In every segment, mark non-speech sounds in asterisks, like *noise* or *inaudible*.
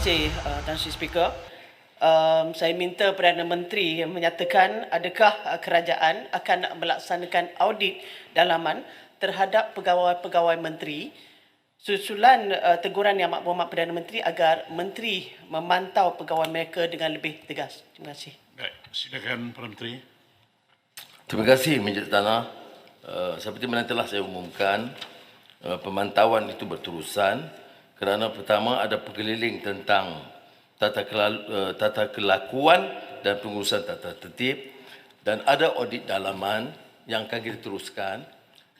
kasih uh, Tan Sri Speaker. Um, saya minta Perdana Menteri menyatakan adakah uh, kerajaan akan melaksanakan audit dalaman terhadap pegawai-pegawai menteri susulan uh, teguran Yang Amat Berhormat Perdana Menteri agar menteri memantau pegawai mereka dengan lebih tegas. Terima kasih. Baik, silakan Perdana Menteri. Terima kasih Majlis Tanah. Uh, seperti mana telah saya umumkan, uh, pemantauan itu berterusan kerana pertama ada pengeliling tentang tata, kelal- uh, tata kelakuan dan pengurusan tata tertib dan ada audit dalaman yang akan kita teruskan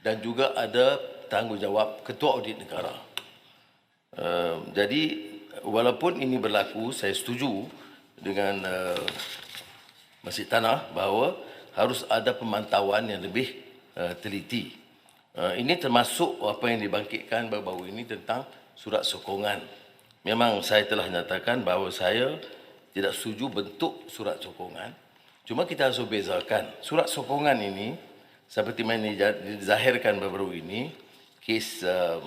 dan juga ada tanggungjawab Ketua Audit Negara. Uh, jadi walaupun ini berlaku, saya setuju dengan uh, Masjid Tanah bahawa harus ada pemantauan yang lebih uh, teliti. Uh, ini termasuk apa yang dibangkitkan baru-baru ini tentang surat sokongan. Memang saya telah nyatakan bahawa saya tidak setuju bentuk surat sokongan. Cuma kita harus bezakan. Surat sokongan ini seperti mana dizahirkan baru-baru ini, kes um,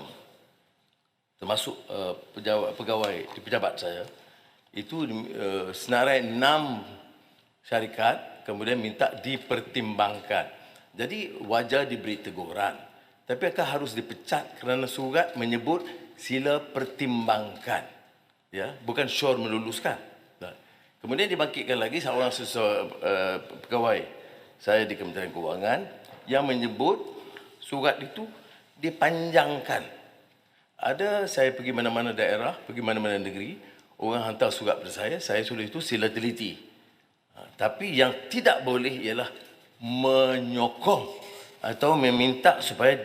termasuk uh, pegawai, pegawai di pejabat saya, itu uh, senarai enam syarikat kemudian minta dipertimbangkan. Jadi wajar diberi teguran. Tapi akan harus dipecat kerana surat menyebut sila pertimbangkan. Ya, bukan sure meluluskan. Kemudian dibangkitkan lagi seorang sesuatu, uh, pegawai saya di Kementerian Keuangan yang menyebut surat itu dipanjangkan. Ada saya pergi mana-mana daerah, pergi mana-mana negeri, orang hantar surat pada saya, saya sudah itu sila teliti. Ha, Tapi yang tidak boleh ialah menyokong atau meminta supaya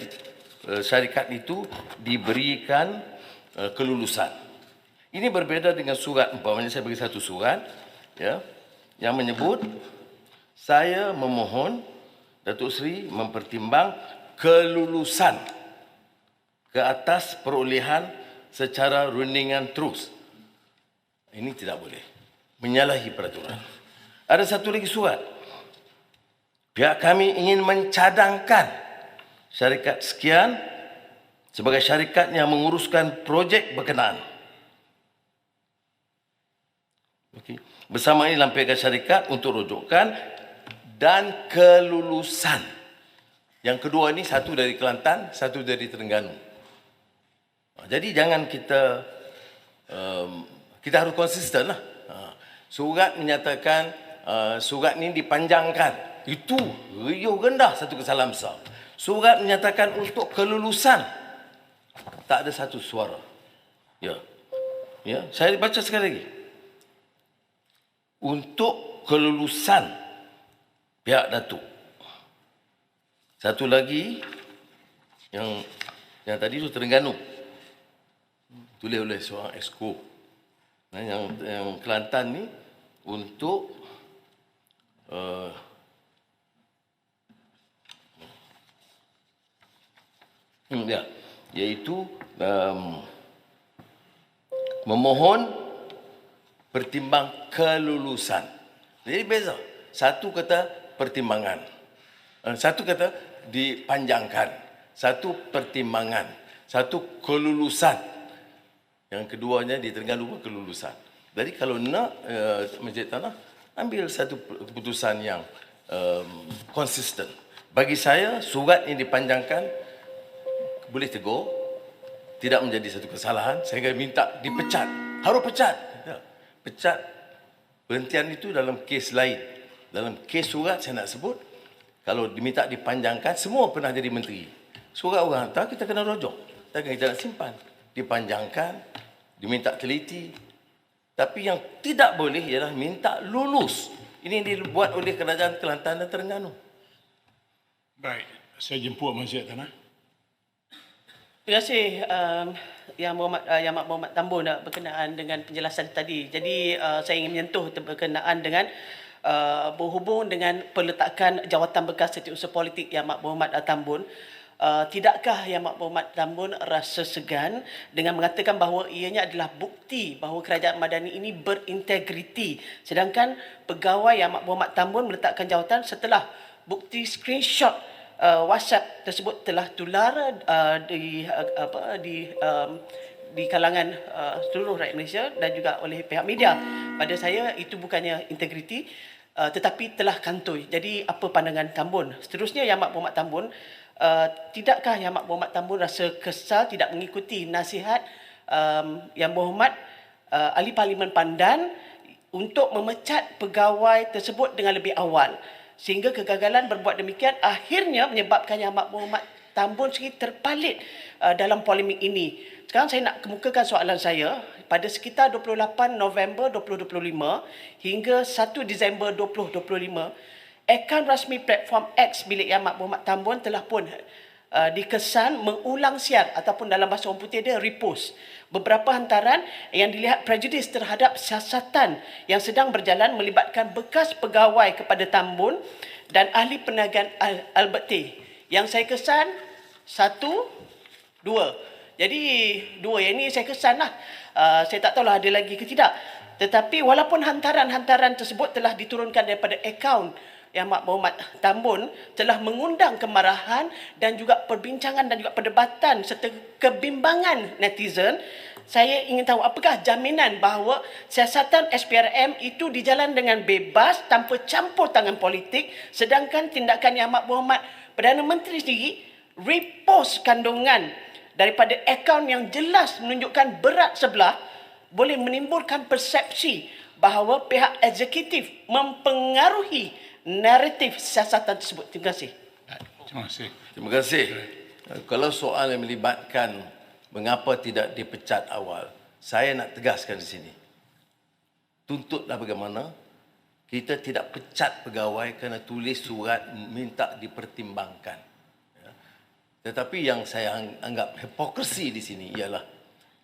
uh, syarikat itu diberikan uh, kelulusan. Ini berbeza dengan surat, umpamanya saya bagi satu surat ya, yang menyebut saya memohon Datuk Seri mempertimbang kelulusan ke atas perolehan secara rundingan terus. Ini tidak boleh. Menyalahi peraturan. Ada satu lagi surat. Pihak kami ingin mencadangkan syarikat sekian sebagai syarikat yang menguruskan projek berkenaan. Okey. Bersama ini lampirkan syarikat untuk rujukan dan kelulusan. Yang kedua ini satu dari Kelantan, satu dari Terengganu. Jadi jangan kita um, kita harus konsisten lah. Ha. Surat menyatakan uh, surat ini dipanjangkan. Itu riuh rendah satu kesalahan besar. Surat menyatakan untuk kelulusan. Tak ada satu suara. Ya. Ya, saya baca sekali lagi. Untuk kelulusan pihak Datuk. Satu lagi yang yang tadi itu Terengganu tulis oleh seorang exco. Nah, yang yang Kelantan ni untuk uh, ya, iaitu um, memohon pertimbang kelulusan. Jadi beza. Satu kata pertimbangan. Eh, Satu kata dipanjangkan. Satu pertimbangan. Satu kelulusan. Yang keduanya di Terengganu kelulusan. Jadi kalau nak uh, Masjid Tanah, ambil satu keputusan yang um, konsisten. Bagi saya, surat yang dipanjangkan boleh tegur, tidak menjadi satu kesalahan, sehingga minta dipecat. Harus pecat. Ya. Pecat. Berhentian itu dalam kes lain. Dalam kes surat saya nak sebut, kalau diminta dipanjangkan, semua pernah jadi menteri. Surat orang hantar, kita kena rojok. Takkan kita nak simpan. Dipanjangkan, diminta teliti. Tapi yang tidak boleh ialah minta lulus. Ini dibuat oleh kerajaan Kelantan dan Terengganu. Baik, saya jemput Masjid Tanah. Terima kasih um, Yang Muhammad uh, Yang Muhammad Tambun uh, berkenaan dengan penjelasan tadi. Jadi uh, saya ingin menyentuh berkenaan dengan uh, berhubung dengan peletakan jawatan bekas setiausaha politik Yang Muhammad uh, Tambun. Uh, tidakkah Yang Mak Muhammad Tambun rasa segan dengan mengatakan bahawa ianya adalah bukti bahawa kerajaan Madani ini berintegriti sedangkan pegawai Yang Mak Muhammad Tambun meletakkan jawatan setelah bukti screenshot uh, WhatsApp tersebut telah tular uh, di uh, apa di um, di kalangan uh, seluruh rakyat Malaysia dan juga oleh pihak media. Pada saya itu bukannya integriti uh, tetapi telah kantoi. Jadi apa pandangan Tambun? Seterusnya Yang Amat Berhormat Tambun, uh, tidakkah Yang Amat Berhormat Tambun rasa kesal tidak mengikuti nasihat um, Yang Berhormat uh, Ahli Parlimen Pandan untuk memecat pegawai tersebut dengan lebih awal sehingga kegagalan berbuat demikian akhirnya menyebabkan Yang Amat Berhormat Tambun sendiri terpalit uh, dalam polemik ini. Sekarang saya nak kemukakan soalan saya pada sekitar 28 November 2025 hingga 1 Disember 2025 akaun rasmi platform X milik Yang Amat Berhormat Tambun telah pun uh, dikesan mengulang siar ataupun dalam bahasa orang putih dia repost beberapa hantaran yang dilihat prejudis terhadap siasatan yang sedang berjalan melibatkan bekas pegawai kepada Tambun dan ahli perniagaan Al- Albert T. Yang saya kesan satu, dua. Jadi dua yang ini saya kesan lah. Uh, saya tak tahulah ada lagi ke tidak. Tetapi walaupun hantaran-hantaran tersebut telah diturunkan daripada akaun yang Muhammad Tambun telah mengundang kemarahan dan juga perbincangan dan juga perdebatan serta kebimbangan netizen, saya ingin tahu apakah jaminan bahawa siasatan SPRM itu dijalan dengan bebas tanpa campur tangan politik sedangkan tindakan Yang Berhormat Perdana Menteri sendiri repost kandungan daripada akaun yang jelas menunjukkan berat sebelah boleh menimbulkan persepsi bahawa pihak eksekutif mempengaruhi naratif siasatan tersebut. Terima kasih. Terima kasih. Terima kasih. Kalau soal yang melibatkan mengapa tidak dipecat awal, saya nak tegaskan di sini. Tuntutlah bagaimana kita tidak pecat pegawai kerana tulis surat minta dipertimbangkan. Ya. Tetapi yang saya ang- anggap hipokrisi di sini ialah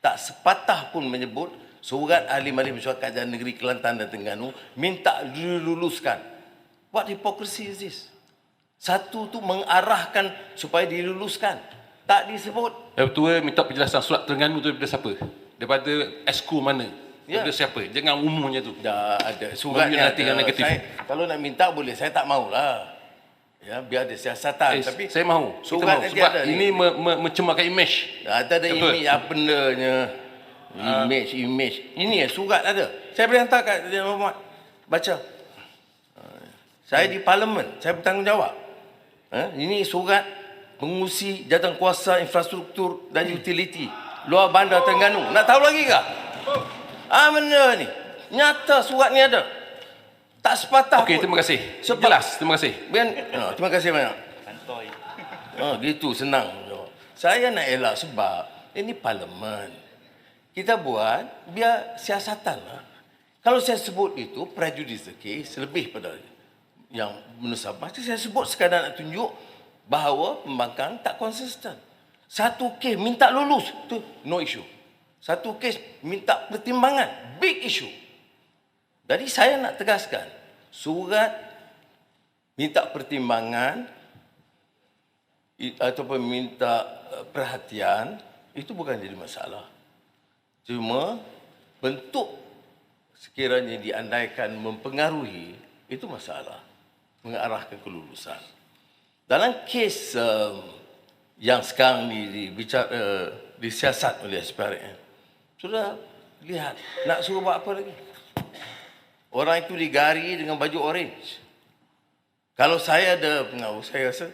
tak sepatah pun menyebut surat ahli majlis mesyuarat kerajaan negeri Kelantan dan Terengganu minta diluluskan. What hypocrisy is this? Satu tu mengarahkan supaya diluluskan. Tak disebut. Yang Ketua minta penjelasan surat Terengganu tu daripada siapa? Daripada esko mana? Ya. Daripada siapa? Jangan umumnya tu. Dah ada suratnya Memberi yang negatif. Saya, kalau nak minta boleh, saya tak maulah. Ya, biar ada siasatan. Eh, Tapi saya mahu. Kita surat mahu. nanti Sebab ada ni. ini me, me, mencemarkan image. Ada ada Betul. image apa bendanya. Image, image. Ini ya, surat ada. Saya boleh hantar kat dia Muhammad. Baca. Saya di parlimen, saya bertanggungjawab. Ha? Ini surat pengusi jawatan kuasa infrastruktur dan utility luar bandar Terengganu. Nak tahu lagi ke? Ah benda ni. Nyata surat ni ada. Tak sepatah Okey, pun. terima kasih. Sebab- Jelas, terima kasih. Biar, oh, terima kasih banyak. Oh, gitu senang. Saya nak elak sebab ini parlimen. Kita buat biar siasatan lah. Kalau saya sebut itu prejudice case lebih pada yang menusabah. Saya sebut sekadar nak tunjuk bahawa pembangkang tak konsisten. Satu kes minta lulus, tu no issue. Satu kes minta pertimbangan, big issue. Jadi saya nak tegaskan, surat minta pertimbangan ataupun minta eh, perhatian itu bukan jadi masalah. Cuma bentuk sekiranya diandaikan mempengaruhi itu masalah mengarahkan kelulusan. Dalam kes um, yang sekarang ni dibicara uh, disiasat oleh SPRM sudah lihat nak suruh buat apa lagi? Orang itu digari dengan baju orange. Kalau saya ada pengaruh, saya rasa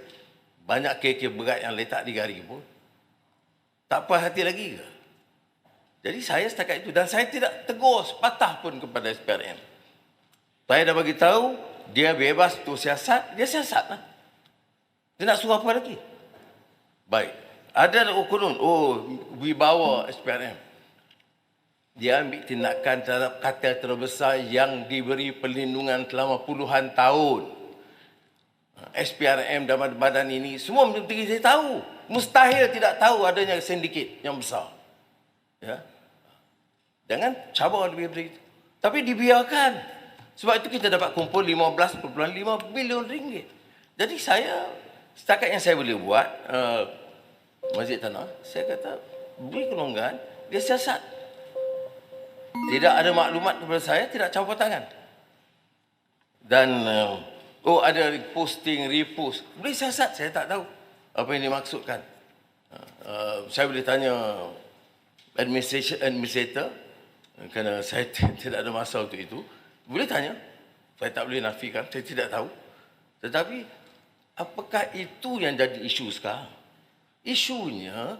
banyak kes-kes berat yang letak di gari pun. Tak puas hati lagi ke? Jadi saya setakat itu. Dan saya tidak tegur sepatah pun kepada SPRM. Saya dah bagi tahu dia bebas tu siasat, dia siasat lah. Dia nak suruh apa lagi? Baik. Ada ukurun, oh, wibawa SPRM. Dia ambil tindakan terhadap kartel terbesar yang diberi perlindungan selama puluhan tahun. SPRM dan badan ini semua menteri saya tahu. Mustahil tidak tahu adanya sindiket yang besar. Ya. Jangan cabar lebih dari itu. Tapi dibiarkan. Sebab itu kita dapat kumpul 15.5 bilion ringgit. Jadi saya, setakat yang saya boleh buat, uh, Masjid Tanah, saya kata, beri kelonggaran, dia siasat. Tidak ada maklumat kepada saya, tidak campur tangan. Dan, uh, oh ada posting, repost. Boleh siasat, saya tak tahu apa yang dimaksudkan. Uh, saya boleh tanya administration administrator kerana saya *laughs* tidak ada masa untuk itu. Boleh tanya. Saya tak boleh nafikan, saya tidak tahu. Tetapi apakah itu yang jadi isu sekarang? Isunya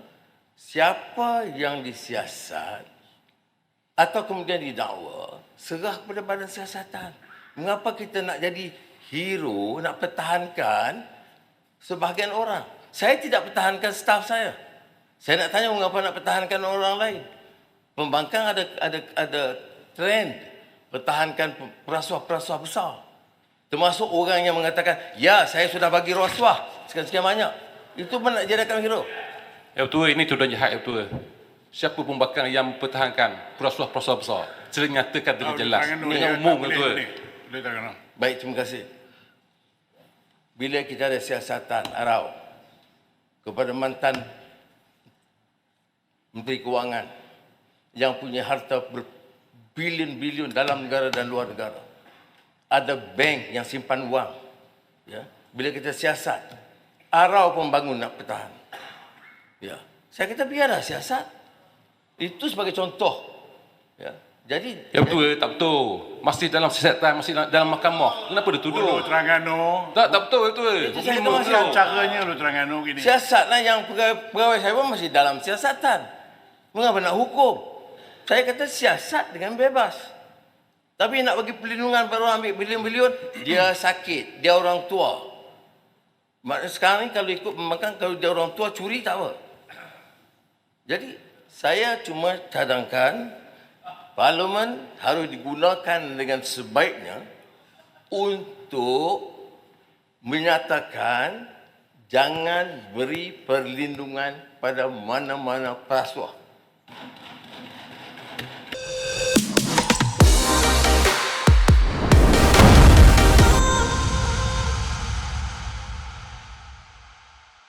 siapa yang disiasat atau kemudian didakwa serah kepada badan siasatan. Mengapa kita nak jadi hero, nak pertahankan sebahagian orang? Saya tidak pertahankan staf saya. Saya nak tanya mengapa nak pertahankan orang lain. Pembangkang ada ada ada trend pertahankan perasuah-perasuah besar. Termasuk orang yang mengatakan, ya saya sudah bagi rasuah sekian-sekian banyak. Itu pun nak jadikan hero. Ya betul, ini tuduhan jahat ya betul. Siapa pembangkang yang mempertahankan perasuah-perasuah besar? Sila nyatakan dengan jelas. Ini yang ya, umum boleh, betul. Baik, terima kasih. Bila kita ada siasatan arau kepada mantan Menteri Kewangan yang punya harta berbilion-bilion dalam negara dan luar negara. Ada bank yang simpan wang. Ya. Bila kita siasat, arau pembangun nak bertahan. Ya. Saya kata biarlah siasat. Itu sebagai contoh. Ya. Jadi Ya betul, tak betul. Masih dalam siasatan, masih dalam mahkamah. Kenapa dia Lu tuduh? terangkan tu. Tak, tak betul, betul. Itu saya kata masih caranya lu terangkan tu gini. Siasat lah yang pegawai, pegawai saya pun masih dalam siasatan. Mengapa nak hukum? Saya kata siasat dengan bebas. Tapi nak bagi perlindungan orang ambil bilion-bilion, dia sakit, dia orang tua. Maknanya sekarang ni kalau ikut pembangkang, kalau dia orang tua curi tak apa. Jadi saya cuma cadangkan parlimen harus digunakan dengan sebaiknya untuk menyatakan jangan beri perlindungan pada mana-mana perasuah.